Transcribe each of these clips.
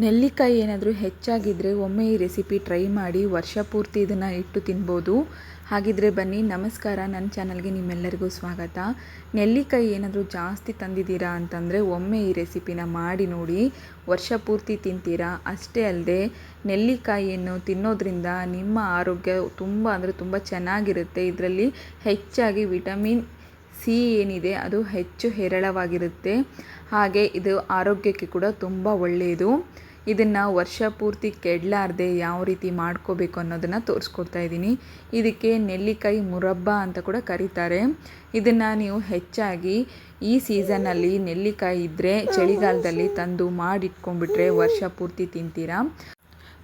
ನೆಲ್ಲಿಕಾಯಿ ಏನಾದರೂ ಹೆಚ್ಚಾಗಿದ್ದರೆ ಒಮ್ಮೆ ಈ ರೆಸಿಪಿ ಟ್ರೈ ಮಾಡಿ ವರ್ಷ ಪೂರ್ತಿ ಇದನ್ನು ಇಟ್ಟು ತಿನ್ಬೋದು. ಹಾಗಿದ್ರೆ ಬನ್ನಿ, ನಮಸ್ಕಾರ. ನನ್ನ ಚಾನಲ್ಗೆ ನಿಮ್ಮೆಲ್ಲರಿಗೂ ಸ್ವಾಗತ. ನೆಲ್ಲಿಕಾಯಿ ಏನಾದರೂ ಜಾಸ್ತಿ ತಂದಿದ್ದೀರಾ ಅಂತಂದರೆ ಒಮ್ಮೆ ಈ ರೆಸಿಪಿನ ಮಾಡಿ ನೋಡಿ, ವರ್ಷ ಪೂರ್ತಿ ತಿಂತೀರಾ? ಅಷ್ಟೇ ಅಲ್ಲದೆ ನೆಲ್ಲಿಕಾಯಿಯನ್ನು ತಿನ್ನೋದ್ರಿಂದ ನಿಮ್ಮ ಆರೋಗ್ಯ ತುಂಬ ಅಂದರೆ ತುಂಬ ಚೆನ್ನಾಗಿರುತ್ತೆ. ಇದರಲ್ಲಿ ಹೆಚ್ಚಾಗಿ ವಿಟಮಿನ್ ಸಿ ಏನಿದೆ, ಅದು ಹೆಚ್ಚು ಹೇರಳವಾಗಿರುತ್ತೆ. ಹಾಗೆ ಇದು ಆರೋಗ್ಯಕ್ಕೆ ಕೂಡ ತುಂಬ ಒಳ್ಳೆಯದು. ಇದನ್ನು ವರ್ಷ ಪೂರ್ತಿ ಕೆಡಲಾರ್ದೆ ಯಾವ ರೀತಿ ಮಾಡ್ಕೋಬೇಕು ಅನ್ನೋದನ್ನು ತೋರಿಸ್ಕೊಡ್ತಾ ಇದ್ದೀನಿ. ಇದಕ್ಕೆ ನೆಲ್ಲಿಕಾಯಿ ಮುರಬ್ಬ ಅಂತ ಕೂಡ ಕರೀತಾರೆ. ಇದನ್ನು ನೀವು ಹೆಚ್ಚಾಗಿ ಈ ಸೀಸನ್ನಲ್ಲಿ ನೆಲ್ಲಿಕಾಯಿ ಇದ್ದರೆ ಚಳಿಗಾಲದಲ್ಲಿ ತಂದು ಮಾಡಿಟ್ಕೊಂಡ್ಬಿಟ್ರೆ ವರ್ಷ ಪೂರ್ತಿ ತಿಂತೀರಾ?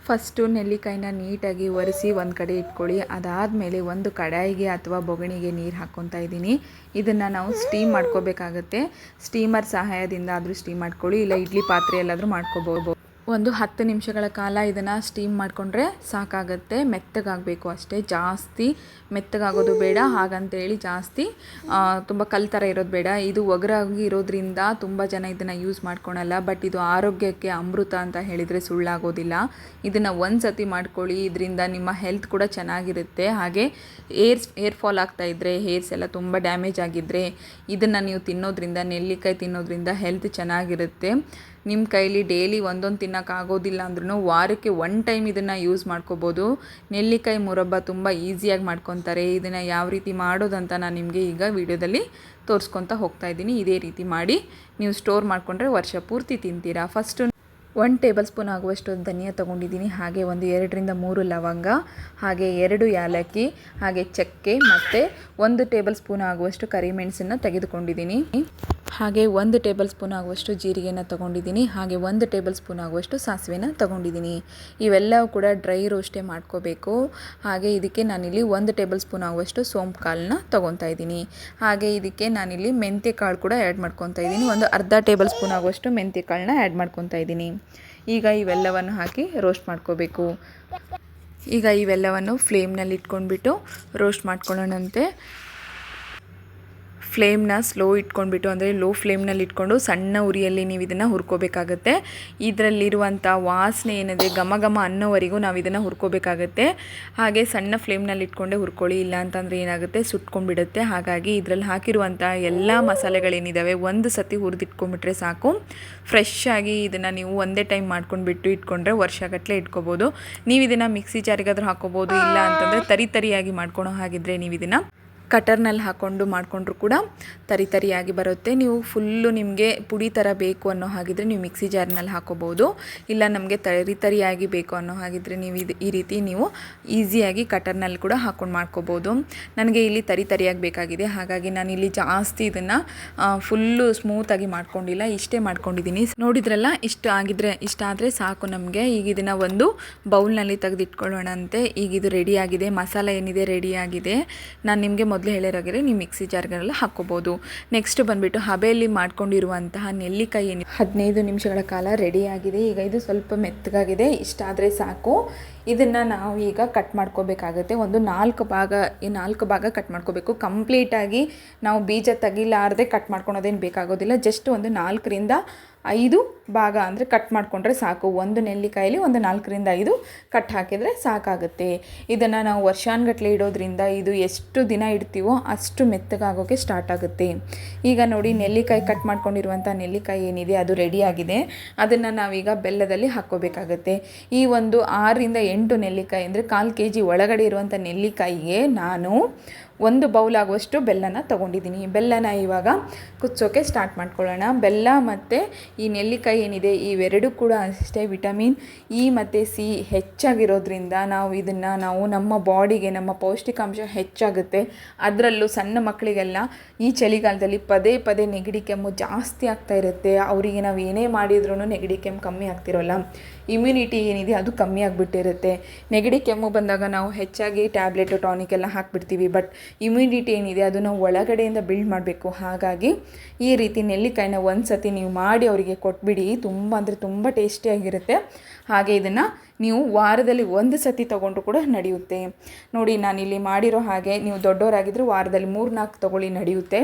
ಫಸ್ಟು ನೆಲ್ಲಿಕಾಯಿನ ನೀಟಾಗಿ ಒರೆಸಿ ಒಂದು ಕಡೆ ಇಟ್ಕೊಳ್ಳಿ. ಅದಾದಮೇಲೆ ಒಂದು ಕಡಾಯಿಗೆ ಅಥವಾ ಬೊಗಣಿಗೆ ನೀರು ಹಾಕ್ಕೊತಾ ಇದ್ದೀನಿ. ಇದನ್ನು ನಾವು ಸ್ಟೀಮ್ ಮಾಡ್ಕೋಬೇಕಾಗತ್ತೆ. ಸ್ಟೀಮರ್ ಸಹಾಯದಿಂದ ಆದರೂ ಸ್ಟೀಮ್ ಮಾಡ್ಕೊಳ್ಳಿ, ಇಲ್ಲ ಇಡ್ಲಿ ಪಾತ್ರೆ ಎಲ್ಲಾದರೂ ಮಾಡ್ಕೋಬೋದು. ಒಂದು ಹತ್ತು ನಿಮಿಷಗಳ ಕಾಲ ಇದನ್ನು ಸ್ಟೀಮ್ ಮಾಡಿಕೊಂಡ್ರೆ ಸಾಕಾಗುತ್ತೆ, ಮೆತ್ತಗಾಗಬೇಕು ಅಷ್ಟೇ. ಜಾಸ್ತಿ ಮೆತ್ತಗಾಗೋದು ಬೇಡ. ಹಾಗಂತೇಳಿ ಜಾಸ್ತಿ ತುಂಬ ಕಲ್ ಥರ ಇರೋದು ಬೇಡ. ಇದು ಒಗರಾಗಿ ಇರೋದ್ರಿಂದ ತುಂಬ ಜನ ಇದನ್ನು ಯೂಸ್ ಮಾಡ್ಕೊಳಲ್ಲ. ಬಟ್ ಇದು ಆರೋಗ್ಯಕ್ಕೆ ಅಮೃತ ಅಂತ ಹೇಳಿದರೆ ಸುಳ್ಳಾಗೋದಿಲ್ಲ. ಇದನ್ನು ಒಂದು ಸತಿ ಮಾಡ್ಕೊಳ್ಳಿ. ಇದರಿಂದ ನಿಮ್ಮ ಹೆಲ್ತ್ ಕೂಡ ಚೆನ್ನಾಗಿರುತ್ತೆ. ಹಾಗೆ ಏರ್ಸ್, ಏರ್ ಫಾಲ್ ಆಗ್ತಾ ಇದ್ದರೆ ಹೇರ್ಸ್ ಎಲ್ಲ ತುಂಬ ಡ್ಯಾಮೇಜ್ ಆಗಿದ್ದರೆ ಇದನ್ನು ನೀವು ತಿನ್ನೋದ್ರಿಂದ, ನೆಲ್ಲಿಕಾಯಿ ತಿನ್ನೋದ್ರಿಂದ ಹೆಲ್ತ್ ಚೆನ್ನಾಗಿರುತ್ತೆ. ನಿಮ್ಮ ಕೈಲಿ ಡೈಲಿ ಒಂದೊಂದು ತಿನ್ನೋಕ್ಕಾಗೋದಿಲ್ಲ ಅಂದ್ರೂ ವಾರಕ್ಕೆ ಒನ್ ಟೈಮ್ ಇದನ್ನು ಯೂಸ್ ಮಾಡ್ಕೋಬೋದು. ನೆಲ್ಲಿಕಾಯಿ ಮುರಬ್ಬ ತುಂಬ ಈಸಿಯಾಗಿ ಮಾಡ್ಕೊತಾರೆ. ಇದನ್ನು ಯಾವ ರೀತಿ ಮಾಡೋದಂತ ನಾನು ನಿಮಗೆ ಈಗ ವಿಡಿಯೋದಲ್ಲಿ ತೋರಿಸ್ಕೊತಾ ಹೋಗ್ತಾ ಇದ್ದೀನಿ. ಇದೇ ರೀತಿ ಮಾಡಿ ನೀವು ಸ್ಟೋರ್ ಮಾಡಿಕೊಂಡ್ರೆ ವರ್ಷ ಪೂರ್ತಿ ತಿಂತೀರಾ. ಫಸ್ಟು ಒನ್ ಟೇಬಲ್ ಸ್ಪೂನ್ ಆಗುವಷ್ಟು ಧನಿಯಾ ತೊಗೊಂಡಿದ್ದೀನಿ. ಹಾಗೆ ಒಂದು ಎರಡರಿಂದ ಮೂರು ಲವಂಗ, ಹಾಗೆ ಎರಡು ಯಾಲಕ್ಕಿ, ಹಾಗೆ ಚಕ್ಕೆ ಮತ್ತು ಒಂದು ಟೇಬಲ್ ಸ್ಪೂನ್ ಆಗುವಷ್ಟು ಕರಿಮೆಣಸನ್ನು ತೆಗೆದುಕೊಂಡಿದ್ದೀನಿ. ಹಾಗೆ ಒಂದು ಟೇಬಲ್ ಸ್ಪೂನ್ ಆಗುವಷ್ಟು ಜೀರಿಗೆನ ತೊಗೊಂಡಿದ್ದೀನಿ, ಹಾಗೆ ಒಂದು ಟೇಬಲ್ ಸ್ಪೂನ್ ಆಗುವಷ್ಟು ಸಾಸಿವೆನ ತೊಗೊಂಡಿದ್ದೀನಿ. ಇವೆಲ್ಲವೂ ಕೂಡ ಡ್ರೈ ರೋಸ್ಟೇ ಮಾಡ್ಕೋಬೇಕು. ಹಾಗೆ ಇದಕ್ಕೆ ನಾನಿಲ್ಲಿ ಒಂದು ಟೇಬಲ್ ಸ್ಪೂನ್ ಆಗುವಷ್ಟು ಸೋಂಪು ಕಾಳನ್ನ ತೊಗೊತಾ ಇದ್ದೀನಿ. ಹಾಗೆ ಇದಕ್ಕೆ ನಾನಿಲ್ಲಿ ಮೆಂತ್ಯ ಕಾಳು ಕೂಡ ಆ್ಯಡ್ ಮಾಡ್ಕೊತಾ ಇದ್ದೀನಿ. ಒಂದು ಅರ್ಧ ಟೇಬಲ್ ಸ್ಪೂನ್ ಆಗುವಷ್ಟು ಮೆಂತ್ಯ ಕಾಳನ್ನ ಆ್ಯಡ್ ಮಾಡ್ಕೊತಾ ಇದ್ದೀನಿ. ಈಗ ಇವೆಲ್ಲವನ್ನು ಹಾಕಿ ರೋಸ್ಟ್ ಮಾಡ್ಕೋಬೇಕು. ಈಗ ಇವೆಲ್ಲವನ್ನು ಫ್ಲೇಮ್ನಲ್ಲಿ ಇಟ್ಕೊಂಡ್ಬಿಟ್ಟು ರೋಸ್ಟ್ ಮಾಡ್ಕೊಳ್ಳೋಣಂತೆ. ಫ್ಲೇಮ್ನ ಸ್ಲೋ ಇಟ್ಕೊಂಡ್ಬಿಟ್ಟು, ಅಂದರೆ ಲೋ ಫ್ಲೇಮ್ನಲ್ಲಿ ಇಟ್ಕೊಂಡು ಸಣ್ಣ ಉರಿಯಲ್ಲಿ ನೀವು ಇದನ್ನು ಹುರ್ಕೋಬೇಕಾಗತ್ತೆ. ಇದರಲ್ಲಿರುವಂಥ ವಾಸನೆ ಏನಿದೆ, ಘಮ ಘಮ ಅನ್ನೋವರೆಗೂ ನಾವು ಇದನ್ನು ಹುರ್ಕೋಬೇಕಾಗತ್ತೆ. ಹಾಗೆ ಸಣ್ಣ ಫ್ಲೇಮ್ನಲ್ಲಿ ಇಟ್ಕೊಂಡೆ ಹುರ್ಕೊಳ್ಳಿ, ಇಲ್ಲ ಅಂತಂದರೆ ಏನಾಗುತ್ತೆ, ಸುಟ್ಕೊಂಡ್ಬಿಡುತ್ತೆ. ಹಾಗಾಗಿ ಇದರಲ್ಲಿ ಹಾಕಿರುವಂಥ ಎಲ್ಲ ಮಸಾಲೆಗಳೇನಿದ್ದಾವೆ ಒಂದು ಸತಿ ಹುರಿದಿಟ್ಕೊಂಡ್ಬಿಟ್ರೆ ಸಾಕು. ಫ್ರೆಶ್ ಆಗಿ ಇದನ್ನು ನೀವು ಒಂದೇ ಟೈಮ್ ಮಾಡ್ಕೊಂಡ್ಬಿಟ್ಟು ಇಟ್ಕೊಂಡ್ರೆ ವರ್ಷಗಟ್ಟಲೆ ಇಟ್ಕೋಬೋದು. ನೀವು ಇದನ್ನು ಮಿಕ್ಸಿ ಜಾರಿಗಾದರೂ ಹಾಕೋಬೋದು, ಇಲ್ಲ ಅಂತಂದರೆ ತರಿ ತರಿಯಾಗಿ ಮಾಡ್ಕೊಳೋ ಹಾಗಿದ್ರೆ ನೀವು ಇದನ್ನು ಕಟರ್ನಲ್ಲಿ ಹಾಕ್ಕೊಂಡು ಮಾಡಿಕೊಂಡ್ರು ಕೂಡ ತರಿ ತರಿಯಾಗಿ ಬರುತ್ತೆ. ನೀವು ಫುಲ್ಲು ನಿಮಗೆ ಪುಡಿ ಥರ ಬೇಕು ಅನ್ನೋ ಹಾಗಿದ್ರೆ ನೀವು ಮಿಕ್ಸಿ ಜಾರ್ನಲ್ಲಿ ಹಾಕೋಬೋದು ಇಲ್ಲ ನಮಗೆ ತರಿ ತರಿಯಾಗಿ ಬೇಕು ಅನ್ನೋ ಹಾಗಿದ್ರೆ ನೀವು ಇದು ಈ ರೀತಿ ನೀವು ಈಸಿಯಾಗಿ ಕಟರ್ನಲ್ಲಿ ಕೂಡ ಹಾಕ್ಕೊಂಡು ಮಾಡ್ಕೋಬೋದು ನನಗೆ ಇಲ್ಲಿ ತರಿ ತರಿಯಾಗಿ ಬೇಕಾಗಿದೆ. ಹಾಗಾಗಿ ನಾನು ಇಲ್ಲಿ ಜಾಸ್ತಿ ಇದನ್ನು ಫುಲ್ಲು ಸ್ಮೂತಾಗಿ ಮಾಡ್ಕೊಂಡಿಲ್ಲ. ಇಷ್ಟೇ ಮಾಡ್ಕೊಂಡಿದ್ದೀನಿ ನೋಡಿದ್ರಲ್ಲ, ಇಷ್ಟು ಆಗಿದ್ರೆ, ಇಷ್ಟ ಆದರೆ ಸಾಕು ನಮಗೆ. ಈಗ ಇದನ್ನು ಒಂದು ಬೌಲ್ನಲ್ಲಿ ತೆಗೆದಿಟ್ಕೊಳ್ಳೋಣಂತೆ. ಈಗ ಇದು ರೆಡಿಯಾಗಿದೆ ಮಸಾಲೆ ಏನಿದೆ ರೆಡಿಯಾಗಿದೆ ನಾನು ನಿಮಗೆ ಮೊದಲು ಹೇಳಿರೋಗಿದ್ರೆ ನೀವು ಮಿಕ್ಸಿ ಜಾರ್ಗಳೆಲ್ಲ ಹಾಕ್ಕೋಬೋದು. ನೆಕ್ಸ್ಟ್ ಬಂದುಬಿಟ್ಟು ಹಬೆಯಲ್ಲಿ ಮಾಡ್ಕೊಂಡಿರುವಂತಹ ನೆಲ್ಲಿಕಾಯಿ ಹದಿನೈದು ನಿಮಿಷಗಳ ಕಾಲ ರೆಡಿಯಾಗಿದೆ ಈಗ ಇದು ಸ್ವಲ್ಪ ಮೆತ್ತಗಾಗಿದೆ. ಇಷ್ಟಾದರೆ ಸಾಕು. ಇದನ್ನು ನಾವು ಈಗ ಕಟ್ ಮಾಡ್ಕೋಬೇಕಾಗುತ್ತೆ. ಒಂದು ನಾಲ್ಕು ಭಾಗ, ಈ ನಾಲ್ಕು ಭಾಗ ಕಟ್ ಮಾಡ್ಕೋಬೇಕು. ಕಂಪ್ಲೀಟಾಗಿ ನಾವು ಬೀಜ ತೆಗಿಲಾರದೆ ಕಟ್ ಮಾಡ್ಕೊಳೋದೇನು ಬೇಕಾಗೋದಿಲ್ಲ. ಜಸ್ಟ್ ಒಂದು ನಾಲ್ಕರಿಂದ ಐದು ಭಾಗ ಅಂದರೆ ಕಟ್ ಮಾಡಿಕೊಂಡ್ರೆ ಸಾಕು. ಒಂದು ನೆಲ್ಲಿಕಾಯಲ್ಲಿ ಒಂದು ನಾಲ್ಕರಿಂದ ಐದು ಕಟ್ ಹಾಕಿದರೆ ಸಾಕಾಗುತ್ತೆ. ಇದನ್ನು ನಾವು ವರ್ಷಾನ್ಗಟ್ಲೆ ಇಡೋದ್ರಿಂದ ಇದು ಎಷ್ಟು ದಿನ ಇಡ್ತೀವೋ ಅಷ್ಟು ಮೆತ್ತಗಾಗೋಕ್ಕೆ ಸ್ಟಾರ್ಟ್ ಆಗುತ್ತೆ. ಈಗ ನೋಡಿ ನೆಲ್ಲಿಕಾಯಿ ಕಟ್ ಮಾಡ್ಕೊಂಡಿರುವಂಥ ನೆಲ್ಲಿಕಾಯಿ ಏನಿದೆ, ಅದು ರೆಡಿಯಾಗಿದೆ ಅದನ್ನು ನಾವೀಗ ಬೆಲ್ಲದಲ್ಲಿ ಹಾಕ್ಕೋಬೇಕಾಗತ್ತೆ. ಈ ಒಂದು ಆರರಿಂದ ಎಂಟು ನೆಲ್ಲಿಕಾಯಿ ಅಂದರೆ ಕಾಲು ಕೆ ಜಿ ಒಳಗಡೆ ಇರುವಂಥ ನೆಲ್ಲಿಕಾಯಿಗೆ ನಾನು ಒಂದು ಬೌಲ್ ಆಗುವಷ್ಟು ಬೆಲ್ಲನ ತೊಗೊಂಡಿದ್ದೀನಿ. ಬೆಲ್ಲನ ಇವಾಗ ಕುಚ್ಚೋಕೆ ಸ್ಟಾರ್ಟ್ ಮಾಡ್ಕೊಳ್ಳೋಣ. ಬೆಲ್ಲ ಮತ್ತು ಈ ನೆಲ್ಲಿಕಾಯಿ ಏನಿದೆ, ಇವೆರಡೂ ಕೂಡ ಅಷ್ಟೇ. ವಿಟಮಿನ್ ಇ ಮತ್ತು ಸಿ ಹೆಚ್ಚಾಗಿರೋದ್ರಿಂದ ನಾವು ಇದನ್ನು, ನಾವು ನಮ್ಮ ಬಾಡಿಗೆ, ನಮ್ಮ ಪೌಷ್ಟಿಕಾಂಶ ಹೆಚ್ಚಾಗುತ್ತೆ. ಅದರಲ್ಲೂ ಸಣ್ಣ ಮಕ್ಕಳಿಗೆಲ್ಲ ಈ ಚಳಿಗಾಲದಲ್ಲಿ ಪದೇ ಪದೇ ನೆಗಡಿ ಕೆಮ್ಮು ಜಾಸ್ತಿ ಆಗ್ತಾ ಇರುತ್ತೆ. ಅವರಿಗೆ ನಾವು ಏನೇ ಮಾಡಿದ್ರೂ ನೆಗಡಿ ಕೆಮ್ಮು ಕಮ್ಮಿ ಆಗ್ತಿರೋಲ್ಲ. ಇಮ್ಯುನಿಟಿ ಏನಿದೆ ಅದು ಕಮ್ಮಿ ಆಗಿಬಿಟ್ಟಿರುತ್ತೆ. ನೆಗಡಿ ಕೆಮ್ಮು ಬಂದಾಗ ನಾವು ಹೆಚ್ಚಾಗಿ ಟ್ಯಾಬ್ಲೆಟು, ಟಾನಿಕ್ ಎಲ್ಲ ಹಾಕ್ಬಿಡ್ತೀವಿ. ಬಟ್ ಇಮ್ಯುನಿಟಿ ಏನಿದೆ ಅದನ್ನು ಒಳಗಡೆಯಿಂದ ಬಿಲ್ಡ್ ಮಾಡಬೇಕು. ಹಾಗಾಗಿ ಈ ರೀತಿ ನೆಲ್ಲಿಕಾಯಿನ ಒಂದು ಸತಿ ನೀವು ಮಾಡಿ ಅವರಿಗೆ ಕೊಟ್ಬಿಡಿ. ತುಂಬ ಅಂದರೆ ತುಂಬ ಟೇಸ್ಟಿಯಾಗಿರುತ್ತೆ. ಹಾಗೆ ಇದನ್ನು ನೀವು ವಾರದಲ್ಲಿ ಒಂದು ಸತಿ ತೊಗೊಂಡ್ರು ಕೂಡ ನಡೆಯುತ್ತೆ. ನೋಡಿ, ನಾನಿಲ್ಲಿ ಮಾಡಿರೋ ಹಾಗೆ ನೀವು ದೊಡ್ಡವರಾಗಿದ್ದರೆ ವಾರದಲ್ಲಿ ಮೂರು ನಾಲ್ಕು ತೊಗೊಳ್ಳಿ ನಡೆಯುತ್ತೆ.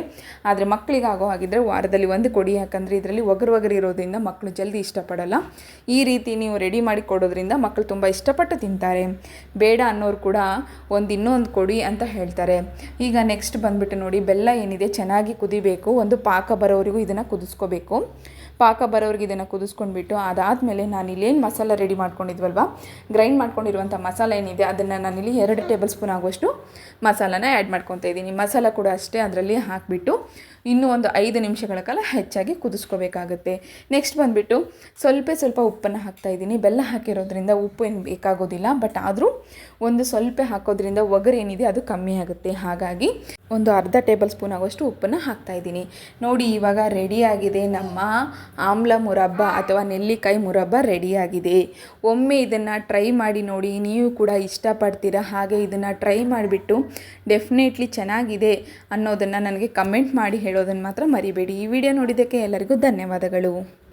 ಆದರೆ ಮಕ್ಕಳಿಗೆ ಆಗೋ ಹಾಗಿದ್ರೆ ವಾರದಲ್ಲಿ ಒಂದು ಕೊಡಿ, ಯಾಕಂದರೆ ಇದರಲ್ಲಿ ಒಗರು ಒಗರು ಇರೋದ್ರಿಂದ ಮಕ್ಕಳು ಜಲ್ದಿ ಇಷ್ಟಪಡಲ್ಲ. ಈ ರೀತಿ ನೀವು ರೆಡಿ ಮಾಡಿ ಕೊಡೋದ್ರಿಂದ ಮಕ್ಕಳು ತುಂಬ ಇಷ್ಟಪಟ್ಟು ತಿಂತಾರೆ. ಬೇಡ ಅನ್ನೋರು ಕೂಡ ಒಂದು ಇನ್ನೊಂದು ಕೊಡಿ ಅಂತ ಹೇಳ್ತಾರೆ. ಈಗ ನೆಕ್ಸ್ಟ್ ಬಂದುಬಿಟ್ಟು ನೋಡಿ, ಬೆಲ್ಲ ಏನಿದೆ? ಚೆನ್ನಾಗಿ ಕುದಿಬೇಕು. ಒಂದು ಪಾಕ ಬರೋವರೆಗೂ ಇದನ್ನು ಕುದಿಸ್ಕೋಬೇಕು. ಪಾಕ ಬರೋರಿಗೆ ಇದನ್ನು ಕುದಿಸ್ಕೊಂಡ್ಬಿಟ್ಟು ಅದಾದಮೇಲೆ ನಾನು ಇಲ್ಲೇನು ಮಸಾಲ ರೆಡಿ ಮಾಡ್ಕೊಂಡಿದ್ವಲ್ವ? ಗ್ರೈಂಡ್ ಮಾಡ್ಕೊಂಡಿರುವಂಥ ಮಸಾಲ ಏನಿದೆ, ಅದನ್ನು ನಾನಿಲ್ಲಿ ಎರಡು ಟೇಬಲ್ ಸ್ಪೂನ್ ಆಗುವಷ್ಟು ಮಸಾಲಾನ ಆ್ಯಡ್ ಮಾಡ್ಕೊತಾ ಇದ್ದೀನಿ. ಮಸಾಲ ಕೂಡ ಅಷ್ಟೇ ಅದರಲ್ಲಿ ಹಾಕಿಬಿಟ್ಟು ಇನ್ನೂ ಒಂದು ಐದು ನಿಮಿಷಗಳ ಕಾಲ ಹೆಚ್ಚಾಗಿ ಕುದಿಸ್ಕೋಬೇಕಾಗುತ್ತೆ. ನೆಕ್ಸ್ಟ್ ಬಂದುಬಿಟ್ಟು ಸ್ವಲ್ಪ ಸ್ವಲ್ಪ ಉಪ್ಪನ್ನು ಹಾಕ್ತಾ ಇದ್ದೀನಿ. ಬೆಲ್ಲ ಹಾಕಿರೋದ್ರಿಂದ ಉಪ್ಪು ಏನು ಬೇಕಾಗೋದಿಲ್ಲ ಬಟ್ ಆದರೂ ಒಂದು ಸ್ವಲ್ಪ ಹಾಕೋದ್ರಿಂದ ಒಗರು ಏನಿದೆ ಅದು ಕಮ್ಮಿ ಆಗುತ್ತೆ. ಹಾಗಾಗಿ ಒಂದು ಅರ್ಧ ಟೇಬಲ್ ಸ್ಪೂನ್ ಆಗುವಷ್ಟು ಉಪ್ಪನ್ನು ಹಾಕ್ತಾ ಇದ್ದೀನಿ. ನೋಡಿ, ಇವಾಗ ರೆಡಿಯಾಗಿದೆ ನಮ್ಮ ಆಮ್ಲ ಮುರಬ್ಬ ಅಥವಾ ನೆಲ್ಲಿಕಾಯಿ ಮುರಬ್ಬ ರೆಡಿಯಾಗಿದೆ. ಒಮ್ಮೆ ಇದನ್ನು ಟ್ರೈ ಮಾಡಿ ನೋಡಿ, ನೀವು ಕೂಡ ಇಷ್ಟಪಡ್ತೀರಾ? ಹಾಗೆ ಇದನ್ನು ಟ್ರೈ ಮಾಡಿಬಿಟ್ಟು ಡೆಫಿನೆಟ್ಲಿ ಚೆನ್ನಾಗಿದೆ ಅನ್ನೋದನ್ನು ನನಗೆ ಕಮೆಂಟ್ ಮಾಡಿ ಹೇಳೋದನ್ನು ಮಾತ್ರ ಮರಿಬೇಡಿ. ಈ ವಿಡಿಯೋ ನೋಡಿದ್ದಕ್ಕೆ ಎಲ್ಲರಿಗೂ ಧನ್ಯವಾದಗಳು.